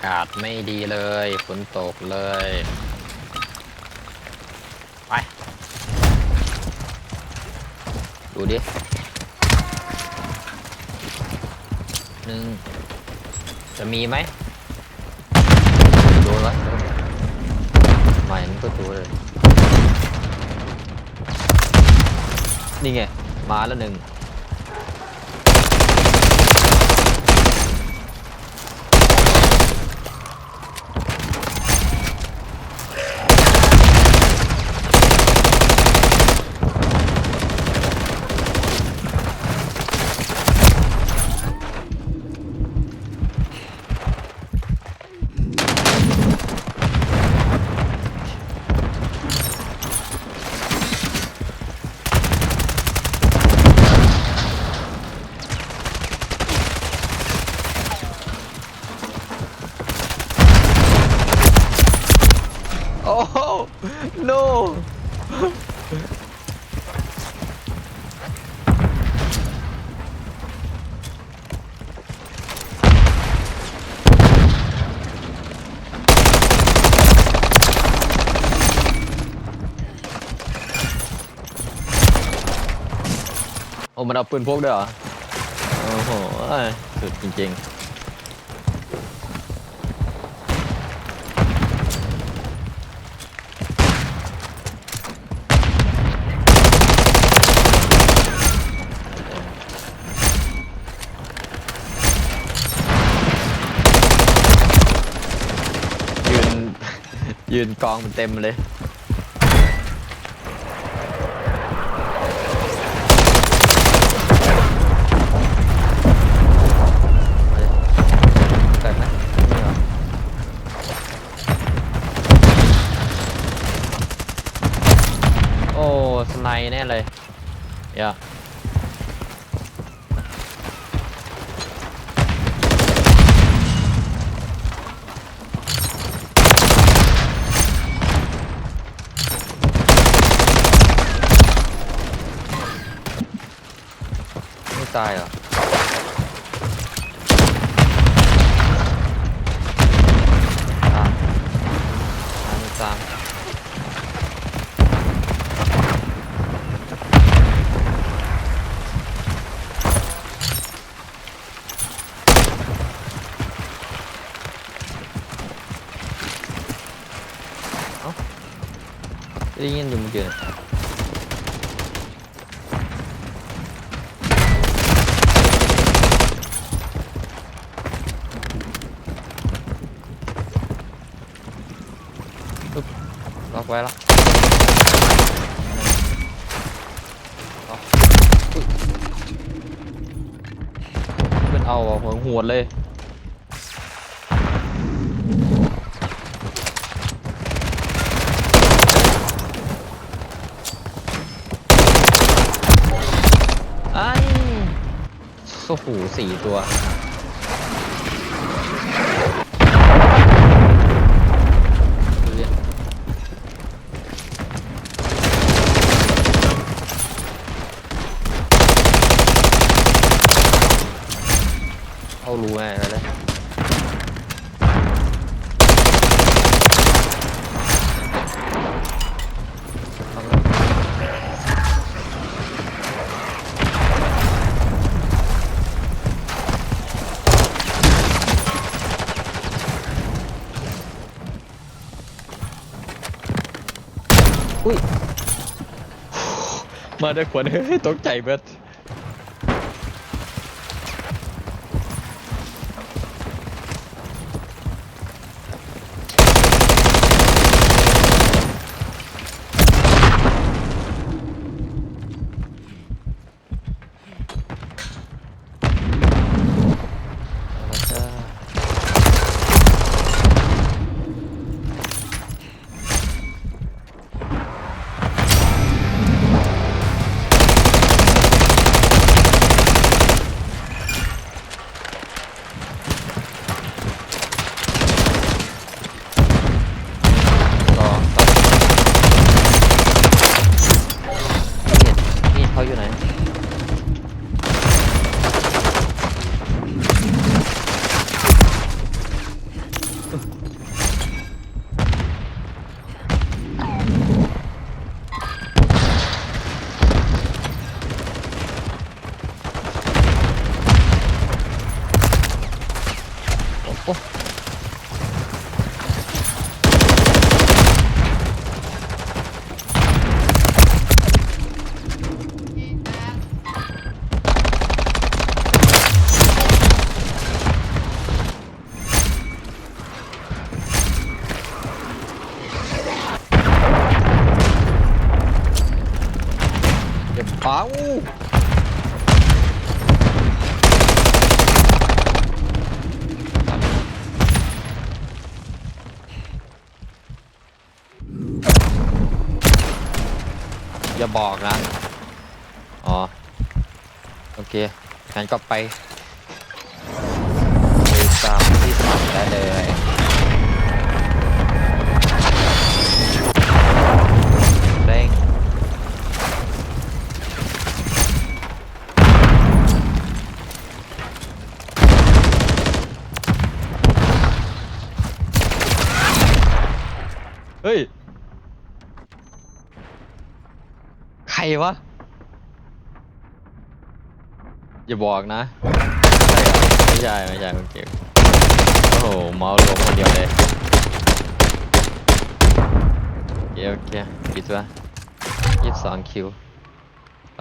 ากาศไม่ดีเลยฝนตกเลย ไป ดูดิหนึ่งจะมีไหมโดนละมาอย่างนี้ก็ตัวเลย นี่ไง มาแล้วหนึ่ง โอ้โห no โอ้มันเอาปืนพวยเหรอโอ้โหสุดจริงๆ ยืน ยืนกองมันเต็มเลยโอ้สไนแน่เลยอย่าไม่ตายเหรอสามสามสามเอ้าได้ยิน อยู่เมื่อกี้เนี่ย ไว้แล้วล็อกอุ๊ยมันเอาอะหัวหัวดเลยไอ้โอ้โหสี่ตัว ดูดิเอารูแม่ไปเลยเอาเลย อุ้ยมาได้ขวดเฮ้ยตกใจเบิด โอ้โอ้ อย่าเป้าอย่าบอกนะ อ๋อ โอเค งั้นก็ไปไปตามที่สองได้เลย เฮ้ย ใครวะ อย่าบอกนะ ไม่ใช่ไม่ใช่โอเคโอ้โห เมาส์ลงคนเดียวเลยโอเคโอเคปิดวะยี่สิบสองคิว ไป